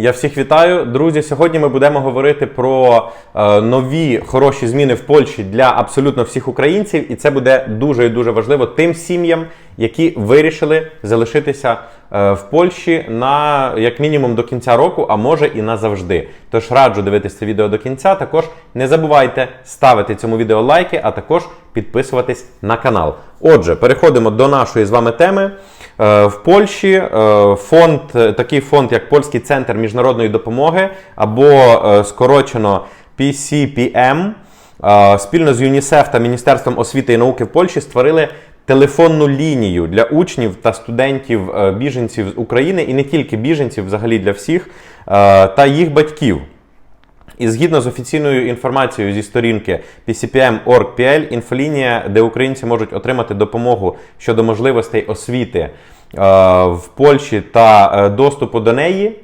Я всіх вітаю, друзі. Сьогодні ми будемо говорити про е, нові хороші зміни в Польщі для абсолютно всіх українців, і це буде дуже і дуже важливо тим сім'ям, які вирішили залишитися е, в Польщі на як мінімум до кінця року, а може і назавжди. Тож раджу дивитися це відео до кінця. Також не забувайте ставити цьому відео лайки, а також підписуватись на канал. Отже, переходимо до нашої з вами теми. Е, В Польщі е, фонд, такий фонд, як Польський центр міжнародної допомоги, або скорочено PCPM, е, спільно з ЮНІСЕФ та Міністерством освіти і науки в Польщі створили телефонну лінію для учнів та студентів е, біженців з України, і не тільки біженців, взагалі для всіх, е, та їх батьків. І згідно з офіційною інформацією зі сторінки PCPM.org.pl, інфолінія, де українці можуть отримати допомогу щодо можливостей освіти е, в Польщі та доступу до неї,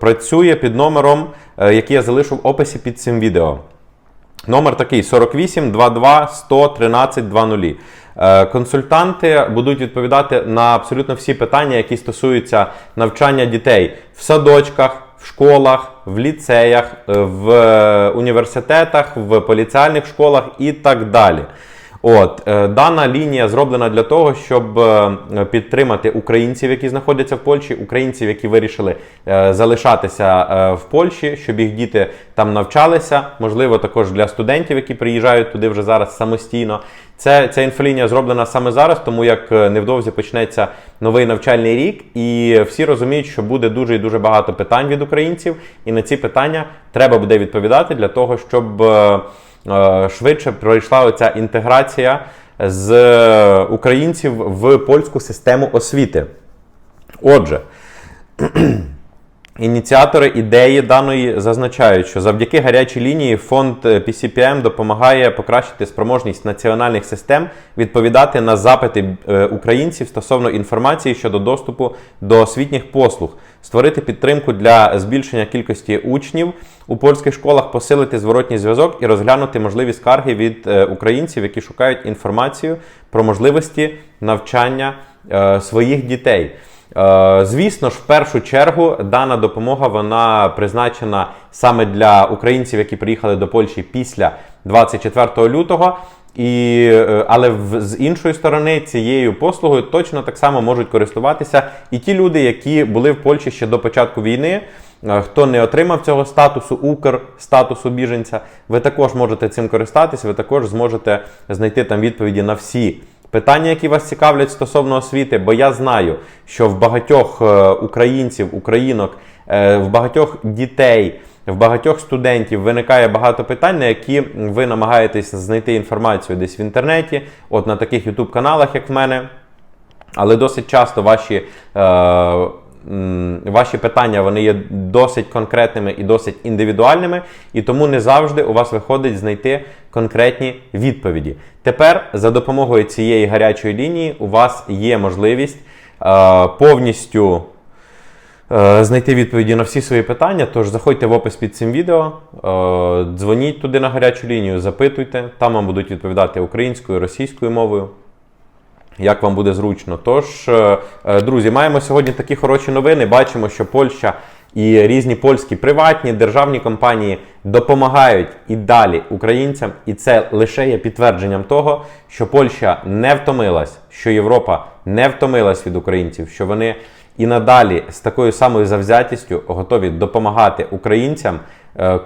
працює під номером, який я залишу в описі під цим відео. Номер такий 48 22 100 13 20. Е, Консультанти будуть відповідати на абсолютно всі питання, які стосуються навчання дітей в садочках, в школах, в ліцеях, е, в е, університетах, в поліціальних школах і так далі. От е, дана лінія зроблена для того, щоб е, підтримати українців, які знаходяться в Польщі, українців, які вирішили е, залишатися в Польщі, щоб їх діти там навчалися. Можливо, також для студентів, які приїжджають туди вже зараз самостійно. Це ця інфолінія зроблена саме зараз, тому як невдовзі почнеться новий навчальний рік, і всі розуміють, що буде дуже і дуже багато питань від українців, і на ці питання треба буде відповідати для того, щоб. Е, швидше пройшла оця інтеграція з українців в польську систему освіти. Отже, Ініціатори ідеї даної зазначають, що завдяки гарячій лінії фонд е, PCPM допомагає покращити спроможність національних систем відповідати на запити е, українців стосовно інформації щодо доступу до освітніх послуг, створити підтримку для збільшення кількості учнів у польських школах, посилити зворотній зв'язок і розглянути можливі скарги від е, українців, які шукають інформацію про можливості навчання е, своїх дітей. Е, Звісно ж, в першу чергу дана допомога вона призначена саме для українців, які приїхали до Польщі після 24 лютого. І, е, але в, з іншої сторони цією послугою точно так само можуть користуватися і ті люди, які були в Польщі ще до початку війни. Е, Хто не отримав цього статусу Укр, статусу біженця, ви також можете цим користатися, ви також зможете знайти там відповіді на всі питання, які вас цікавлять стосовно освіти, бо я знаю, що в багатьох е, українців, українок, е, в багатьох дітей, в багатьох студентів виникає багато питань, на які ви намагаєтесь знайти інформацію десь в інтернеті, от на таких youtube каналах, як в мене. Але досить часто ваші, е, ваші питання вони є досить конкретними і досить індивідуальними, і тому не завжди у вас виходить знайти конкретні відповіді. Тепер за допомогою цієї гарячої лінії у вас є можливість е, повністю е, знайти відповіді на всі свої питання. Тож заходьте в опис під цим відео, е, дзвоніть туди на гарячу лінію, запитуйте. Там вам будуть відповідати українською, російською мовою. Як вам буде зручно? Тож, е, е, друзі, маємо сьогодні такі хороші новини. Бачимо, що Польща і різні польські приватні державні компанії допомагають і далі українцям, і це лише є підтвердженням того, що Польща не втомилась, що Європа не втомилась від українців, що вони і надалі з такою самою завзятістю готові допомагати українцям,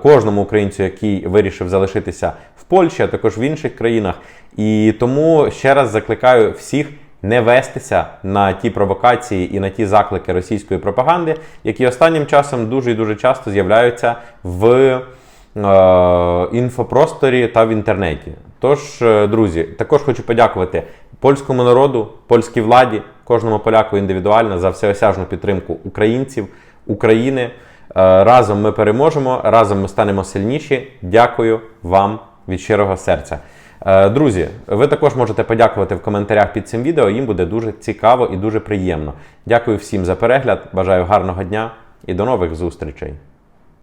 кожному українцю, який вирішив залишитися в Польщі, а також в інших країнах. І тому ще раз закликаю всіх не вестися на ті провокації і на ті заклики російської пропаганди, які останнім часом дуже і дуже часто з'являються в е, інфопросторі та в інтернеті. Тож, е, друзі, також хочу подякувати польському народу, польській владі, кожному поляку індивідуально за всеосяжну підтримку українців, України. Е, Разом ми переможемо, разом ми станемо сильніші. Дякую вам від щирого серця. Е, Друзі, ви також можете подякувати в коментарях під цим відео. Їм буде дуже цікаво і дуже приємно. Дякую всім за перегляд. Бажаю гарного дня і до нових зустрічей.